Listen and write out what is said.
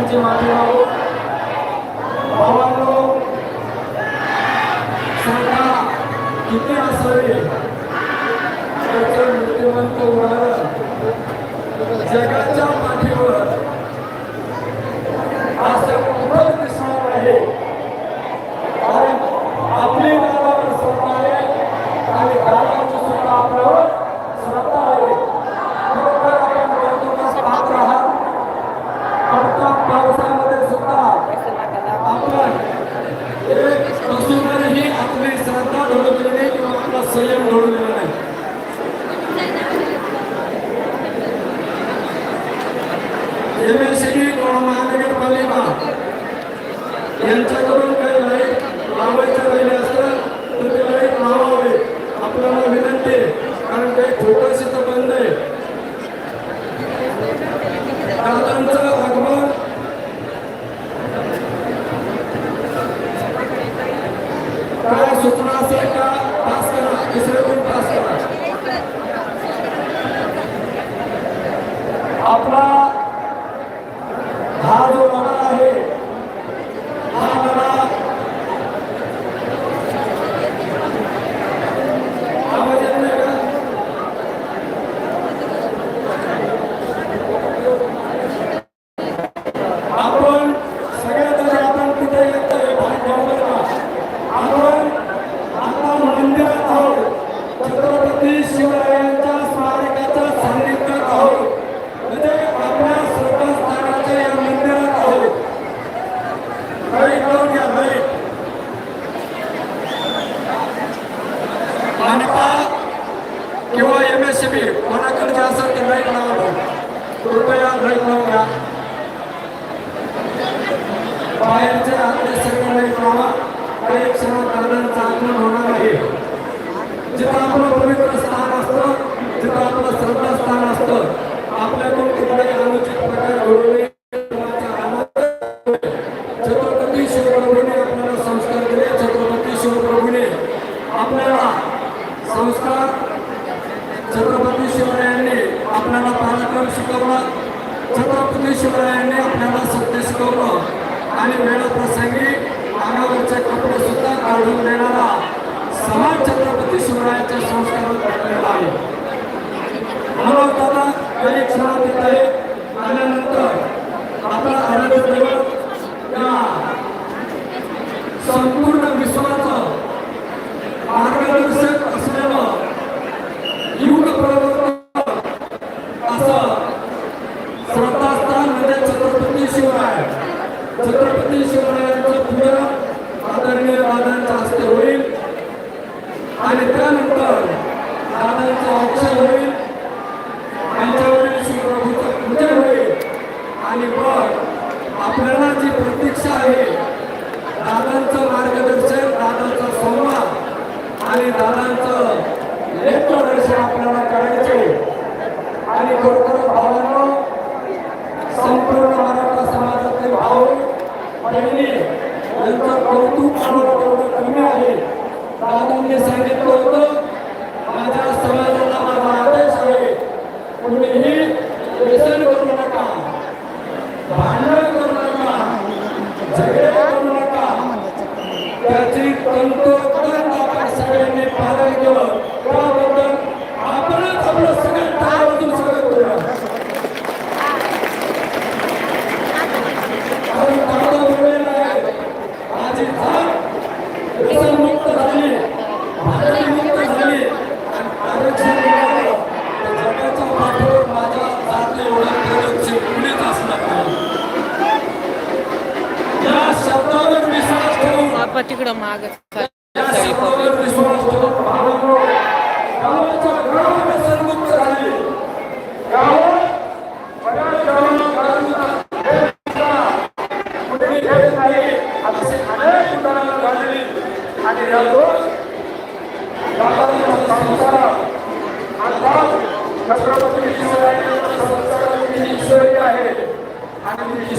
सगळ्यांची माफी मागू भावांनो श्रद्धा किती असावी त्याचं मूर्तिमंत उदाहरण जगाच्या महानगरपालिका यांच्याकडून काही लाइट लावायचं राहिले असतात तर ते लाइट लावावे. आपल्याला विनंती आहे कारण काही फोकस इथं बंद आहे. दादांचं आगमन. काय सूचना असेल का? पास करा तिसरे पण पास करा. आपला शिकवला छत्रपती शिवरायांनी आपल्याला सत्य शिकवलं आणि वेळप्रसंगी अंगावरचे कपडे सुद्धा काढून देणार छत्रपती शिवरायांचं पूजन आदरणीय दादांच्या हस्ते होईल. आणि त्यानंतर दादांचं औक्षण होईल. त्यांच्यावरील शिवप्रभूचं पूजन होईल. आणि मग आपल्याला जी प्रतीक्षा आहे दादांचं मार्गदर्शन दादांचा संवाद आणि दादांचं लेखप्रदर्शन आपल्याला करायचे आणि यांचं कौतुक आम्हाला तेवढं कमी आहे. दादांनी सांगितलं होतं माझ्या समाजाला माझा आदेश आहे. कुणीही व्यसन करू नका. भांडण जात एवढा प्रगतशील असणार या शब्दावर विश्वास ठेवून तिकडं माग या शब्दावर विश्वास ठेवून गावाच्या बऱ्याच नाही असे अनेक उदाहरणं झालेली आणि या दोन संसार अर्थात छत्रपती शिवरायांच्या आणि ती